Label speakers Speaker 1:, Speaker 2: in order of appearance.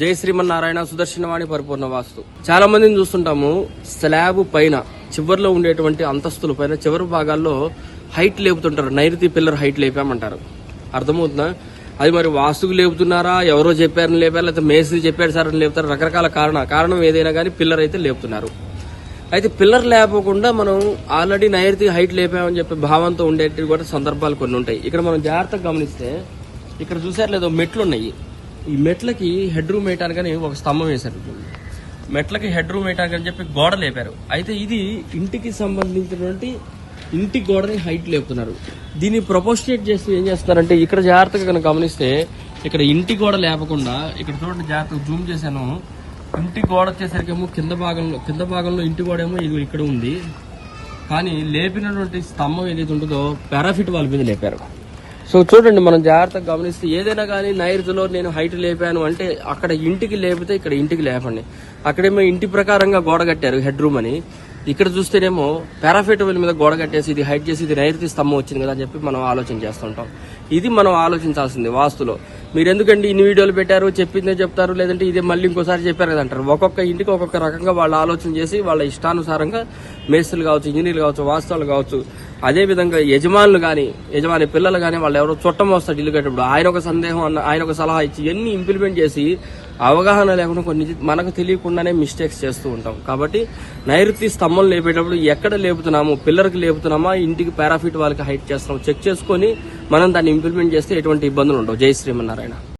Speaker 1: జై శ్రీమన్నారాయణ సుదర్శనవాణి పరిపూర్ణ వాస్తు. చాలా మందిని చూస్తుంటాము స్లాబ్ పైన చివరిలో ఉండేటువంటి అంతస్తుల పైన చివరి భాగాల్లో హైట్ లేపుతుంటారు నైరుతి పిల్లర్ హైట్ లేపామంటారు. అర్థమవుతుందా? అది మరి వాస్తుకు లేపుతున్నారా? ఎవరో చెప్పారని లేపారు? లేకపోతే మేస్త్రి చెప్పారు సార్ అని లేపుతారు? రకరకాల కారణ కారణం ఏదైనా కానీ పిల్లర్ అయితే లేపుతున్నారు. అయితే పిల్లర్ లేపకుండా మనం ఆల్రెడీ నైరుతి హైట్ లేపామని చెప్పి భావంతో ఉండేటివి కూడా సందర్భాలు కొన్ని ఉంటాయి. ఇక్కడ మనం జాగ్రత్తగా గమనిస్తే ఇక్కడ చూసారు లేదో మెట్లు ఉన్నాయి ఈ మెట్లకి హెడ్ రూమ్ వేయటానికని ఒక స్తంభం వేశారు. మెట్లకి హెడ్ రూమ్ వేయటానికని చెప్పి గోడ లేపారు. అయితే ఇది ఇంటికి సంబంధించినటువంటి ఇంటి గోడని హైట్ లేపుతున్నారు. దీన్ని ప్రపోస్టేట్ చేస్తూ ఏం చేస్తున్నారంటే ఇక్కడ జాగ్రత్తగా కనుక గమనిస్తే ఇక్కడ ఇంటి గోడ లేపకుండా ఇక్కడ చూడండి జాగ్రత్తగా జూమ్ చేశాను. ఇంటి గోడ వచ్చేసరికేమో కింద భాగంలో కింద భాగంలో ఇంటి గోడ ఏమో ఇది ఇక్కడ ఉంది. కానీ లేపినటువంటి స్తంభం ఏదైతే ఉంటుందో పారాఫిట్ వాళ్ళ మీద లేపారు. సో చూడండి మనం జాగ్రత్తగా గమనిస్తే ఏదైనా కానీ నైరుతిలో నేను హైట్ లేపాను అంటే అక్కడ ఇంటికి లేపితే ఇక్కడ ఇంటికి లేపండి. అక్కడేమో ఇంటి ప్రకారంగా గోడ కట్టారు హెడ్ రూమ్ అని. ఇక్కడ చూస్తేనేమో పారాఫెటబుల్ మీద గోడ కట్టేసి ఇది హైట్ చేసి ఇది నైరుతి స్తంభం వచ్చింది కదా అని చెప్పి మనం ఆలోచన చేస్తుంటాం. ఇది మనం ఆలోచించాల్సింది వాస్తులో. మీరు ఎందుకండి ఇన్ని వీడియోలు పెట్టారు చెప్పిందే చెప్తారు లేదంటే ఇదే మళ్ళీ ఇంకోసారి చెప్పారు కదా అంటారు ఒక్కొక్క ఇంటికి ఒక్కొక్క రకంగా వాళ్ళు ఆలోచన చేసి వాళ్ళ ఇష్టానుసారంగా మేస్త్రులు కావచ్చు ఇంజనీర్లు కావచ్చు వాస్తవాలు కావచ్చు అదేవిధంగా యజమానులు కానీ యజమాని పిల్లలు కానీ వాళ్ళు ఎవరో చుట్టం వస్తాడు ఇల్లు కట్టేప్పుడు ఆయన ఒక సందేహం అన్న ఆయన ఒక సలహా ఇచ్చి ఇవన్నీ ఇంప్లిమెంట్ చేసి అవగాహన లేకుండా కొన్ని మనకు తెలియకుండానే మిస్టేక్స్ చేస్తూ ఉంటాం. కాబట్టి నైరుతి స్తంభం లేపేటప్పుడు ఎక్కడ లేపుతున్నాము పిల్లర్కి లేపుతున్నామా ఇంటికి పారాఫిట్ వాళ్ళకి హైట్ చేస్తున్నాం చెక్ చేసుకొని మనం దాన్ని ఇంప్లిమెంట్ చేస్తే ఎటువంటి ఇబ్బందులు ఉండవు. జై శ్రీమన్నారాయణ.